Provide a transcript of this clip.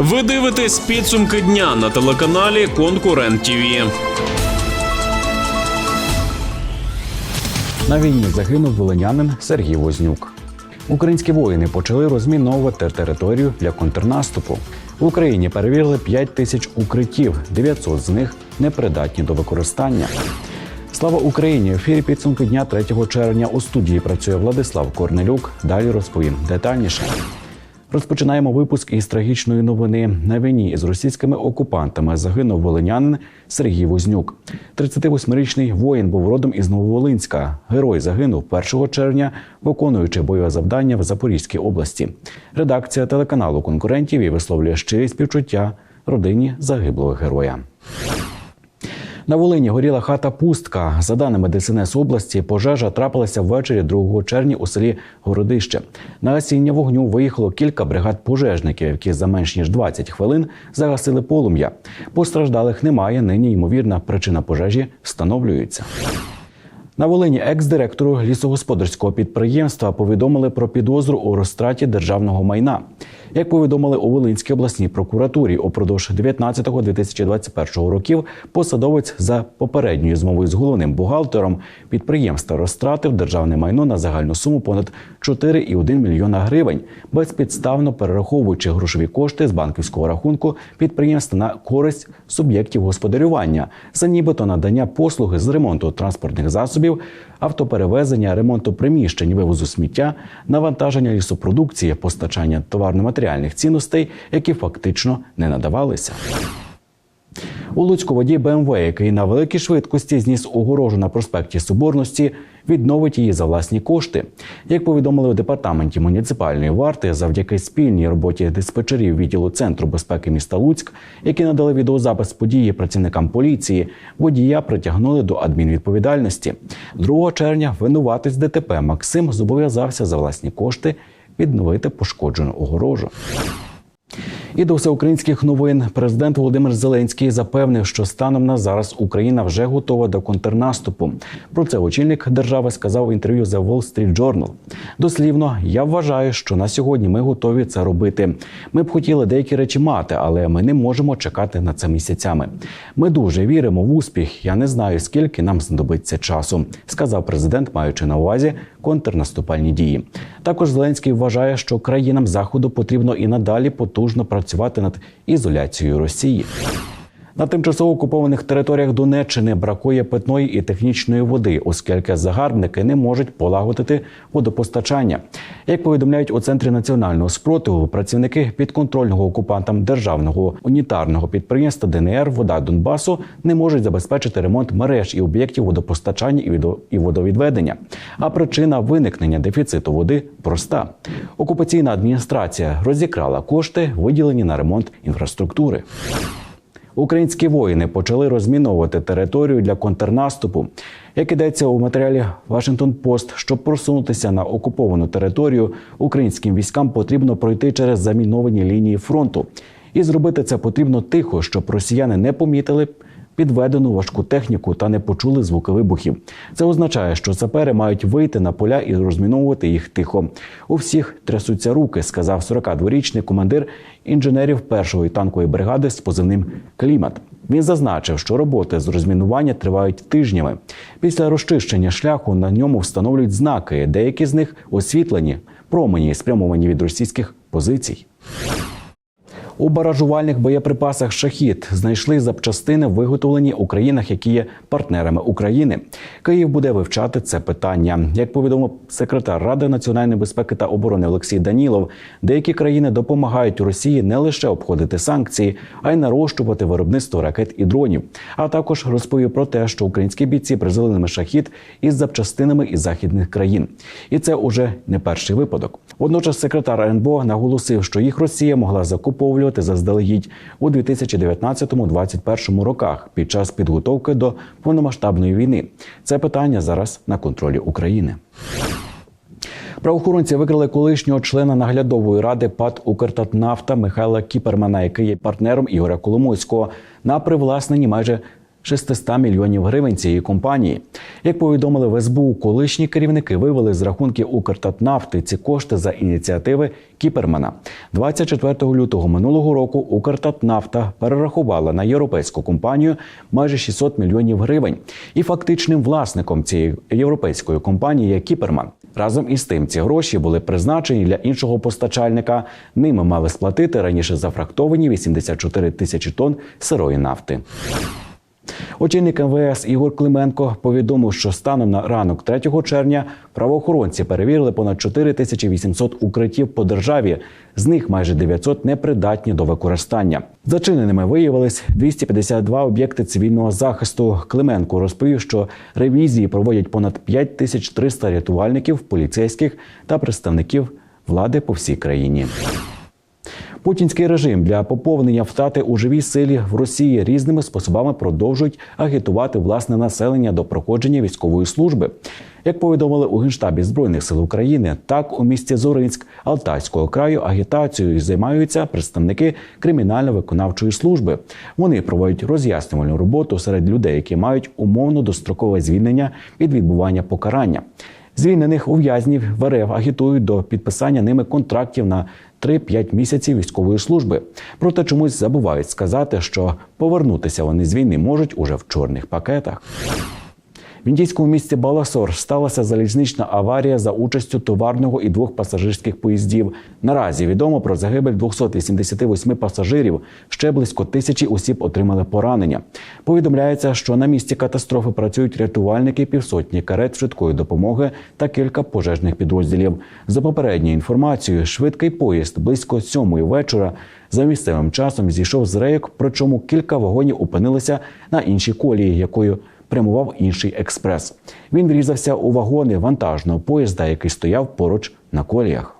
Ви дивитесь підсумки дня на телеканалі Конкурент ТІВІ. На війні загинув волинянин Сергій Вознюк. Українські воїни почали розміновувати територію для контрнаступу. В Україні перевірили 5 тисяч укриттів, 900 з них непридатні до використання. Слава Україні! В ефірі підсумки дня 3 червня у студії працює Владислав Корнелюк. Далі розповім детальніше. Розпочинаємо випуск із трагічної новини. На війні із російськими окупантами загинув волинянин Сергій Вознюк. 38-річний воїн був родом із Нововолинська. Герой загинув 1 червня, виконуючи бойове завдання в Запорізькій області. Редакція телеканалу конкурентів і висловлює щирі співчуття родині загиблого героя. На Волині горіла хата пустка. За даними ДСНС області, пожежа трапилася ввечері 2 червня у селі Городище. На гасіння вогню виїхало кілька бригад пожежників, які за менш ніж 20 хвилин загасили полум'я. Постраждалих немає. Нині ймовірна причина пожежі встановлюється. На Волині екс-директору лісогосподарського підприємства повідомили про підозру у розтраті державного майна. Як повідомили у Волинській обласній прокуратурі, упродовж 19-2021 років посадовець за попередньою змовою з головним бухгалтером підприємства розтратив державне майно на загальну суму понад 4,1 мільйона гривень, безпідставно перераховуючи грошові кошти з банківського рахунку підприємства на користь суб'єктів господарювання за нібито надання послуги з ремонту транспортних засобів, автоперевезення, ремонту приміщень, вивозу сміття, навантаження лісопродукції, постачання товарно-матеріальних цінностей, які фактично не надавалися. У Луцьку водій БМВ, який на великій швидкості зніс огорожу на проспекті Соборності, відновить її за власні кошти. Як повідомили у департаменті муніципальної варти, завдяки спільній роботі диспетчерів відділу центру безпеки міста Луцьк, які надали відеозапис події працівникам поліції, водія притягнули до адмінвідповідальності. 2 червня винуватець ДТП Максим зобов'язався за власні кошти відновити пошкоджену огорожу. І до всеукраїнських новин президент Володимир Зеленський запевнив, що станом на зараз Україна вже готова до контрнаступу. Про це очільник держави сказав в інтерв'ю The Wall Street Journal. Дослівно, я вважаю, що на сьогодні ми готові це робити. Ми б хотіли деякі речі мати, але ми не можемо чекати на це місяцями. Ми дуже віримо в успіх. Я не знаю, скільки нам знадобиться часу, сказав президент, маючи на увазі контрнаступальні дії. Також Зеленський вважає, що країнам заходу потрібно і надалі потужно працювати над ізоляцією Росії. На тимчасово окупованих територіях Донеччини бракує питної і технічної води, оскільки загарбники не можуть полагодити водопостачання. Як повідомляють у центрі національного спротиву, працівники підконтрольного окупантам державного унітарного підприємства ДНР Вода Донбасу не можуть забезпечити ремонт мереж і об'єктів водопостачання і водовідведення. А причина виникнення дефіциту води проста: окупаційна адміністрація розікрала кошти, виділені на ремонт інфраструктури. Українські воїни почали розміновувати територію для контрнаступу. Як ідеться у матеріалі Washington Post, щоб просунутися на окуповану територію, українським військам потрібно пройти через заміновані лінії фронту. І зробити це потрібно тихо, щоб росіяни не помітили підведену важку техніку та не почули звуки вибухів. Це означає, що сапери мають вийти на поля і розміновувати їх тихо. У всіх трясуться руки, сказав 42-річний командир інженерів першої танкової бригади з позивним Клімат. Він зазначив, що роботи з розмінування тривають тижнями. Після розчищення шляху на ньому встановлюють знаки. Деякі з них освітлені, промені спрямовані від російських позицій. У баражувальних боєприпасах шахід знайшли запчастини, виготовлені у країнах, які є партнерами України. Київ буде вивчати це питання. Як повідомив секретар Ради національної безпеки та оборони Олексій Данілов, деякі країни допомагають Росії не лише обходити санкції, а й нарощувати виробництво ракет і дронів. А також розповів про те, що українські бійці призили ними шахід із запчастинами із західних країн. І це уже не перший випадок. Водночас секретар РНБО наголосив, що їх Росія могла закуповувати заздалегідь у 2019-2021 роках під час підготовки до повномасштабної війни. Це питання зараз на контролі України. Правоохоронці викрили колишнього члена наглядової ради ПАД «Укртатнафта» Михайла Кіпермана, який є партнером Ігоря Коломойського, на привласненні майже 600 мільйонів гривень цієї компанії. Як повідомили в СБУ, колишні керівники вивели з рахунків Укртатнафти ці кошти за ініціативи Кіпермана. 24 лютого минулого року Укртатнафта перерахувала на європейську компанію майже 600 мільйонів гривень. І фактичним власником цієї європейської компанії є Кіперман. Разом із тим, ці гроші були призначені для іншого постачальника. Ними мали сплатити раніше зафрактовані 84 тисячі тонн сирої нафти. Очільник МВС Ігор Клименко повідомив, що станом на ранок 3 червня правоохоронці перевірили понад 4800 укриттів по державі. З них майже 900 непридатні до використання. Зачиненими виявились 252 об'єкти цивільного захисту. Клименко розповів, що ревізії проводять понад 5300 рятувальників, поліцейських та представників влади по всій країні. Путінський режим для поповнення втрати у живій силі в Росії різними способами продовжують агітувати власне населення до проходження військової служби. Як повідомили у генштабі збройних сил України, так у місті Зоринськ Алтайського краю агітацією займаються представники кримінально-виконавчої служби. Вони проводять роз'яснювальну роботу серед людей, які мають умовно дострокове звільнення від відбування покарання. Звільнених ув'язнів в агітують до підписання ними контрактів на 3-5 місяців військової служби. Проте чомусь забувають сказати, що повернутися вони з війни можуть уже в чорних пакетах. В індійському місті Баласор сталася залізнична аварія за участю товарного і двох пасажирських поїздів. Наразі відомо про загибель 288 пасажирів. Ще близько тисячі осіб отримали поранення. Повідомляється, що на місці катастрофи працюють рятувальники, півсотні карет швидкої допомоги та кілька пожежних підрозділів. За попередньою інформацією, швидкий поїзд близько сьомої вечора за місцевим часом зійшов з рейок, причому кілька вагонів опинилися на іншій колії, якою прямував інший експрес. Він врізався у вагони вантажного поїзда, який стояв поруч на коліях.